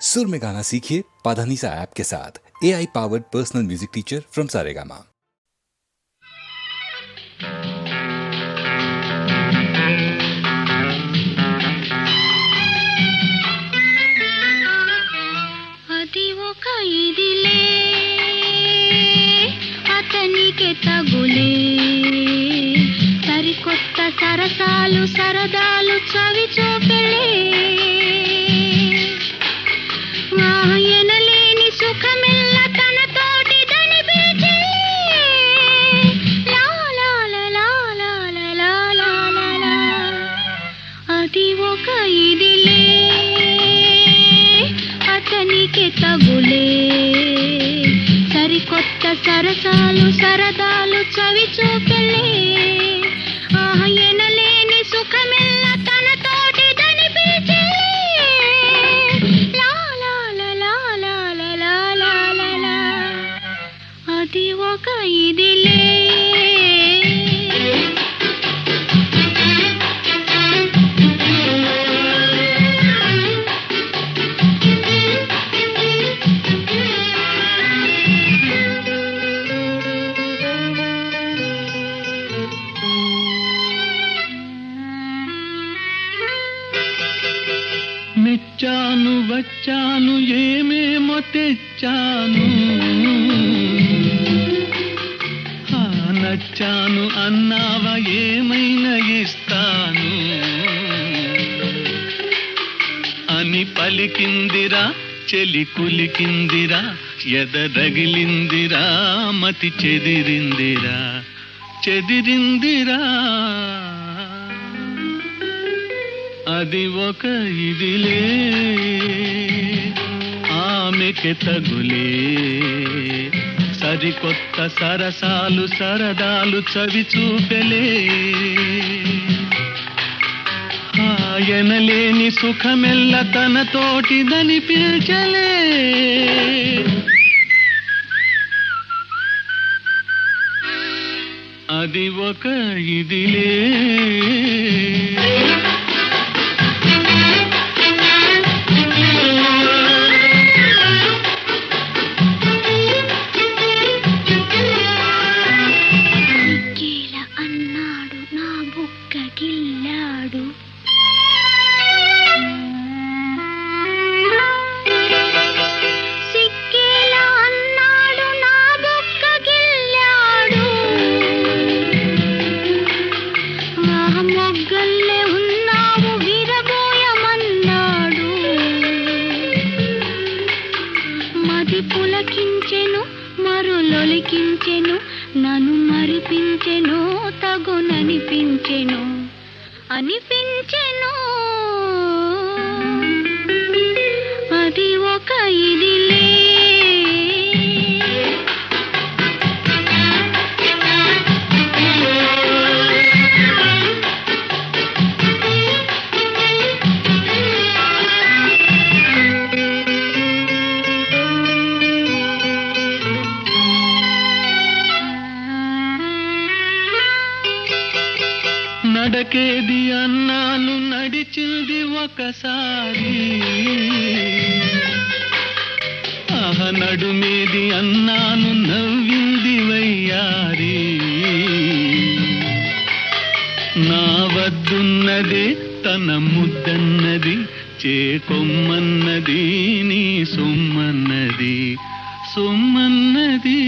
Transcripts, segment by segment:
सुर में गाना सीखिए पाधानीसा ऐप के साथ A I powered personal music teacher from Saregama అది ఒక ఇదిలే అతనికి తగులే సరికొత్త సరసాలు సరదాలు చవి చూపెళ్ళే అది ఒక ఇదిలే అతనికి తగులే. సరికొత్త సరసాలు సరదాలు చవి చూపలే ఆహ వచ్చాను వచ్చాను ఏమేమో తెచ్చాను ఆ, నచ్చాను అన్నావా ఏమైనా ఇస్తాను? అని పలికిందిరా చెలి కులికిందిరా ఎదరగిలిందిరా మతి చెదిరిందిరా చెదిరిందిరా. అది ఒక ఇదిలే. ఆమెకి తగులే. సరికొత్త సరసాలు సరదాలు చవి చూపెలే. ఆయనలేని సుఖమెల్ల తన తోటిదని పిల్చలే. అది ఒక ఇదిలే. నడిచింది ఒకసారి. ఆహ నడుమేది అన్నాను నవ్వింది వయ్యారి. నా వద్దున్నదే తన ముద్దన్నది చేకొమ్మన్నది నీ సొమ్మన్నది సొమ్మన్నది.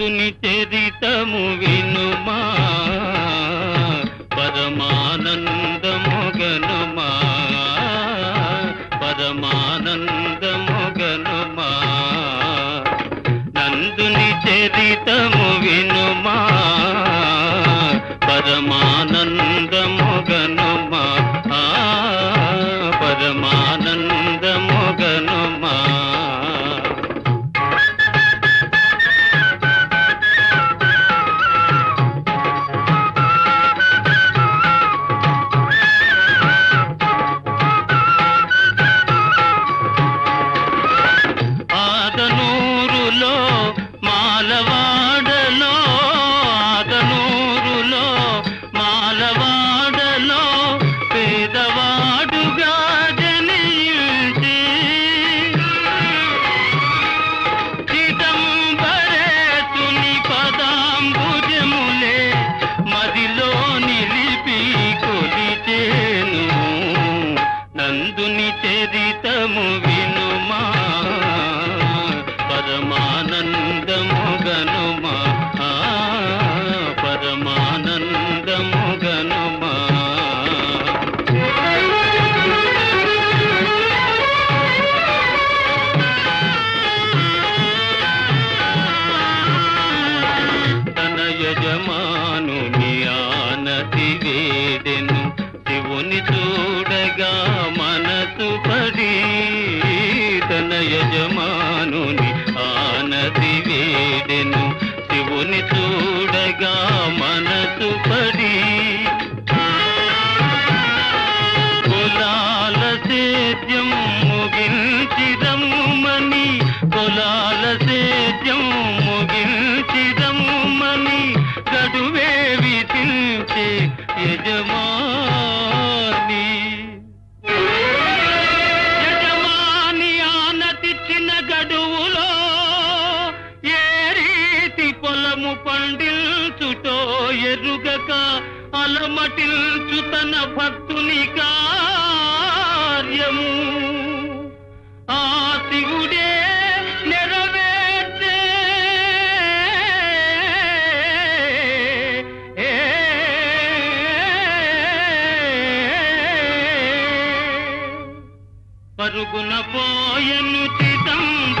నందుని చరితము వినుమా. పరమానందముగనుమా. పరమానందముగనుమా. నందుని చరితము వినుమా. మటిల్చు తన భక్తుని కార్యము. ఆ శివుడే నెరవేర్చే పరుగున పోయను చిదంబ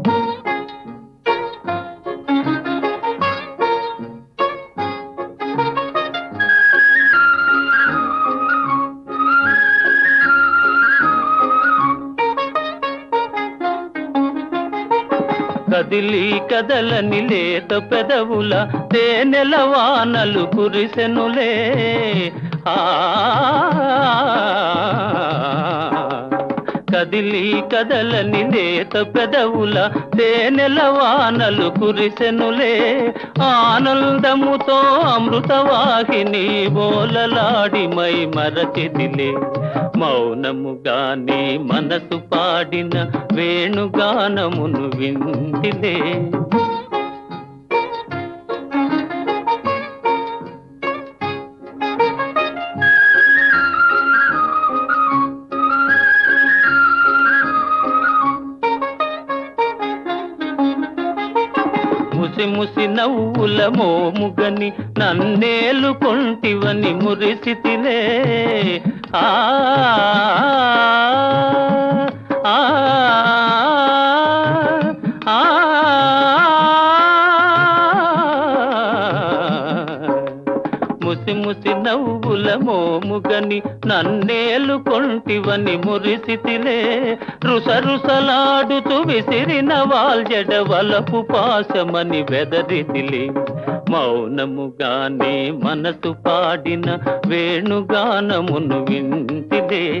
కదిలి కదలని లేత పెదవుల తేనెల వానలు కురిసెనులే. ఆ కదిలి కదలని లేత పెదవుల తేనెల వానలు కురిసెనులే. ఆనందముతో అమృతవాహిని బోలలాడి మై మరచిదిలే. మౌనముగానే మనసు పాడిన వేణుగానమును వింటిలే. ముసి నవ్వుల మోముగని నన్నేలు కొంటివని మురిసితిలే. ఆ, ఆ, కొంటివని మురిసితిలే రుస రుసలాడుతూ విసిరిన వాల్జడ వలపు పాశమని వెదరితిలే. మౌనముగానే మనసు పాడిన వేణుగానమును వింటిదే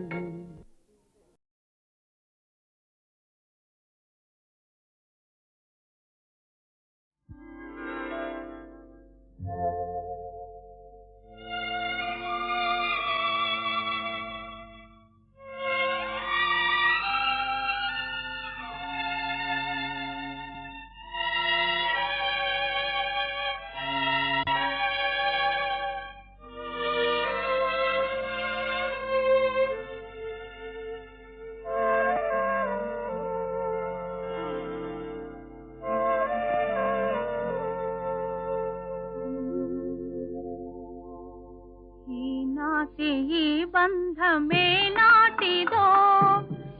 ఈనాటి ఈ బంధమే నాటిదో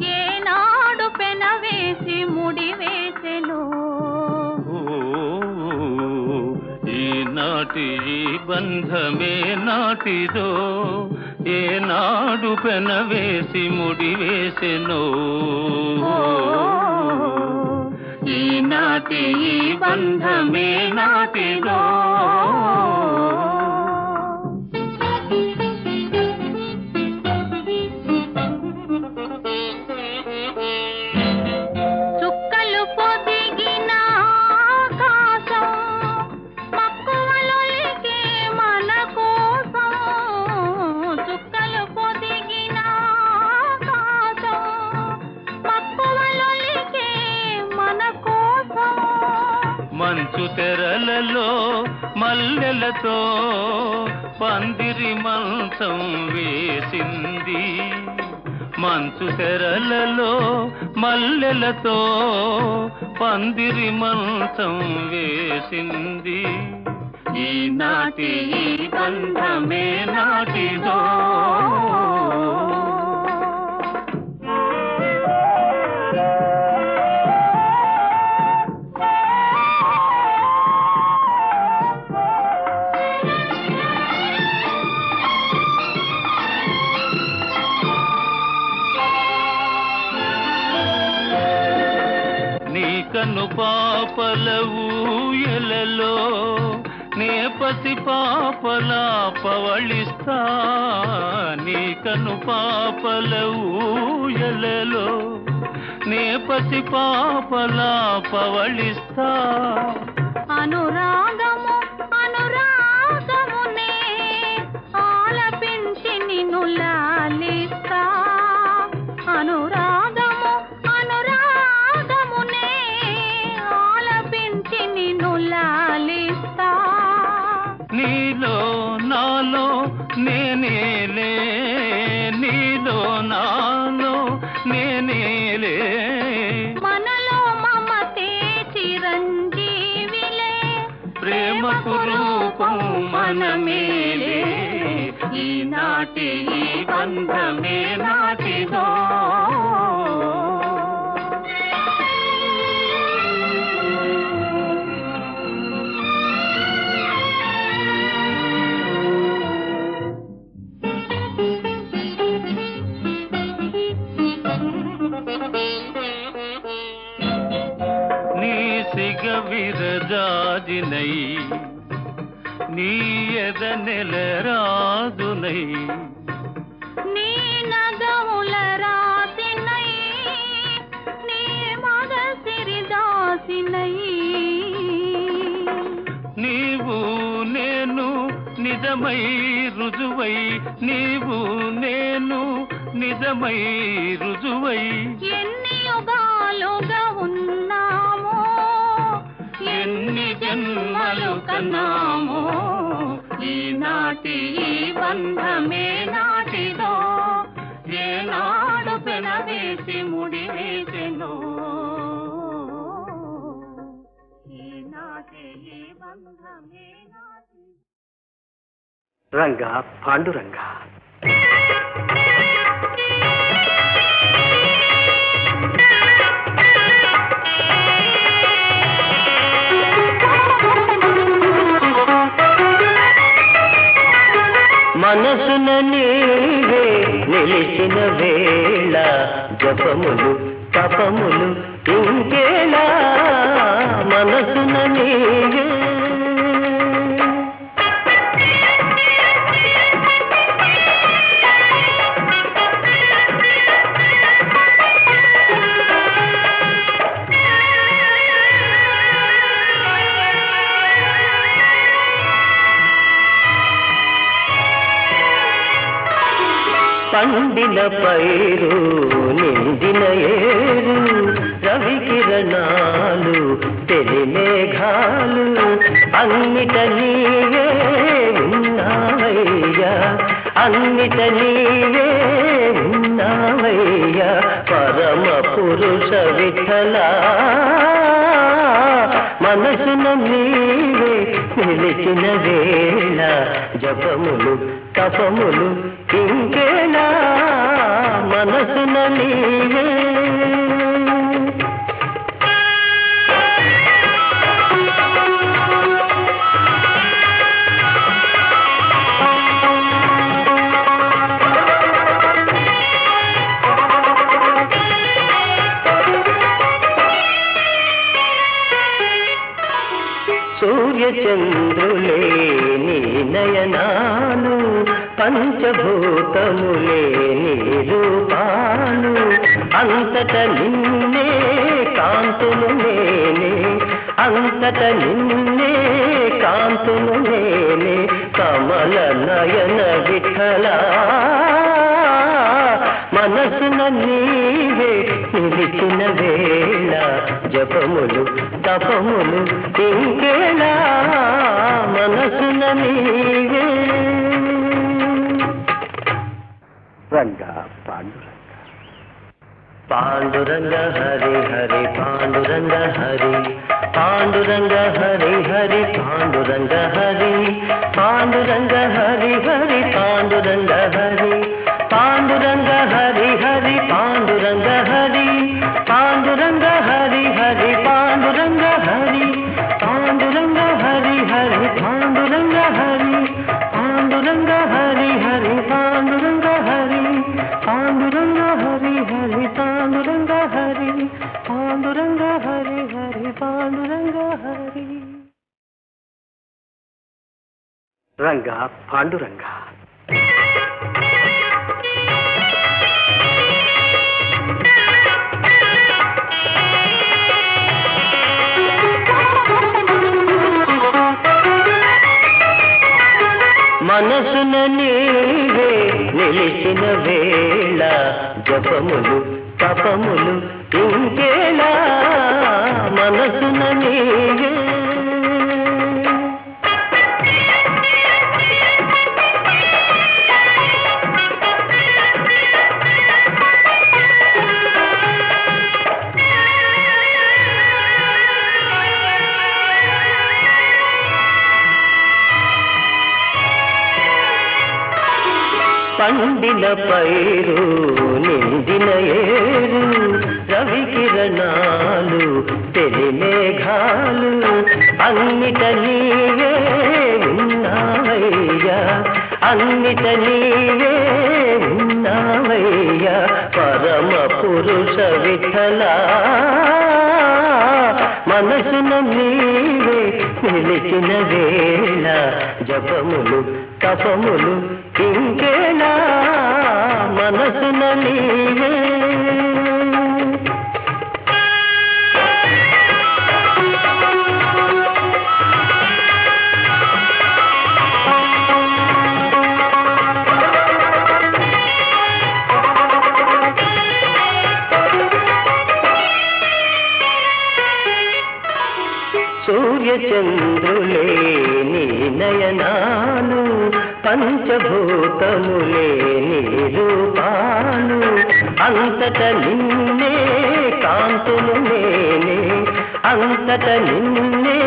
ఏనాడు పెనవేసి ముడివేసెను. ఈనాటి ఈ బంధమే నాటిదో ఏనాడు పెనవేసి ముడివేసెనో. ఈనాటి ఈ బంధమే నాటిదో పందిరి మంచం వేసింది. మంచు తెరలలో మల్లెలతో పందిరి మంచం వేసింది. ఈనాటి ఈ బంధమే నాటిదో పసి పాపలా పవళిస్తా నీ కను పాపల ఊయలలో. నే పసి పాపలా పవళిస్తా ಗಾನಮೇಲೆ ಈ ನಾಟಿ ಈ ಬಂಧಮೇ ನಾಟಿದೋ நீ சிகவிரஜாதினை ఎద నెలరాజునై నీ నగముల రాసినై నీ మగ సిరిదాసినై నీవు నేను నిజమై రుజువై నీవు నేను నిజమై రుజువై. ఎన్ని యుగాలుగా ఉన్నామో ఎన్ని జన్మలు కన్నామో ఈనాటి ఈ బంధమే నాటిదో ఏనాడు పెనవేసి ముడి వేసెనో ఈ బంధమే నాటి రంగ పాండురంగ. మనసున నీవే నిలిచిన వేళ జపములు తపములు ఇంకేలా మనసున నీవే పైరు నిండిన ఏరు రవి కిరణాలు తెలి మేఘాలు అన్నిట నీవే ఉన్నావయ్యా అన్నిట నీవే ఉన్నావయ్యా పరమ పురుష విఠలా. మనసున నీవే నిలిచిన వేళ జపములు కపములు ఇంకేనా? మనసున సూర్యచంద్రులే నీ నయనా. పంచభూతములే నీ రూపాలు అంతట నిన్నే కాంతులు నేనే. అంతట నిన్నే కాంతులు నేనే. కమల నయన విఠల. మనసున నీవే నిలిచిన వేళ. జపములు తపములు ఇంకేలా? మనసున నీవే ரங்கா பாண்டுரங்க. பாண்டுரங்க ஹரி ஹரி பாண்டுரங்க ஹரி. பாண்டுரங்க ஹரி ஹரி பாண்டுரங்க ஹரி. నిలిచిన వేళ జపములు తపములు ఇంకేలా? మనసున నీవే పైరు నిందిన ఏరు రవి కిరణాలు తెలి మేఘాలు అన్నిట నీవే ఉన్నావయ్యా అన్నిట నీవే ఉన్నావయ్యా పరమ పురుష విఠలా. మనసున నీవే నిలిచిన వేళ జపములు తపములు ఇంకేనా? മനസ്സിനെ നീ సూర్యచంద్రులే నీ నయనాలు పంచభూతములే నీ రూపాలు. అంతట నిన్నే కాంతులు నేనే అంతట నిన్నే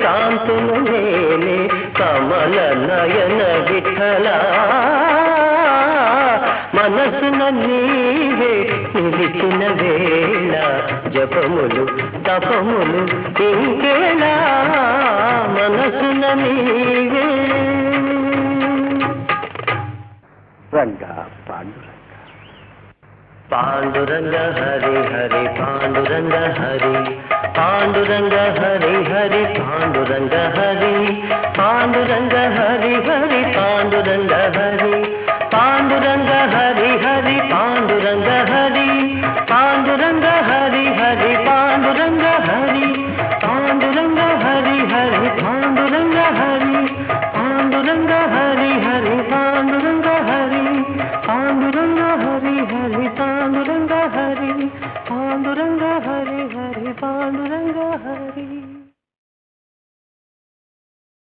కాంతులు నేనే కమల నయన విఠలా. మనసున నీవే పిలిచిన వేళ జపములు తపములు ఇంకేలా మనసున నీవే. రంగా పాండురంగ. పాండురంగ హరి హరి పాండురంగ హరి. పాండురంగ హరి హరి పాండురంగ హరి. పాండురంగ హరి హరి పాండురంగ హరి. పాండురంగ హరి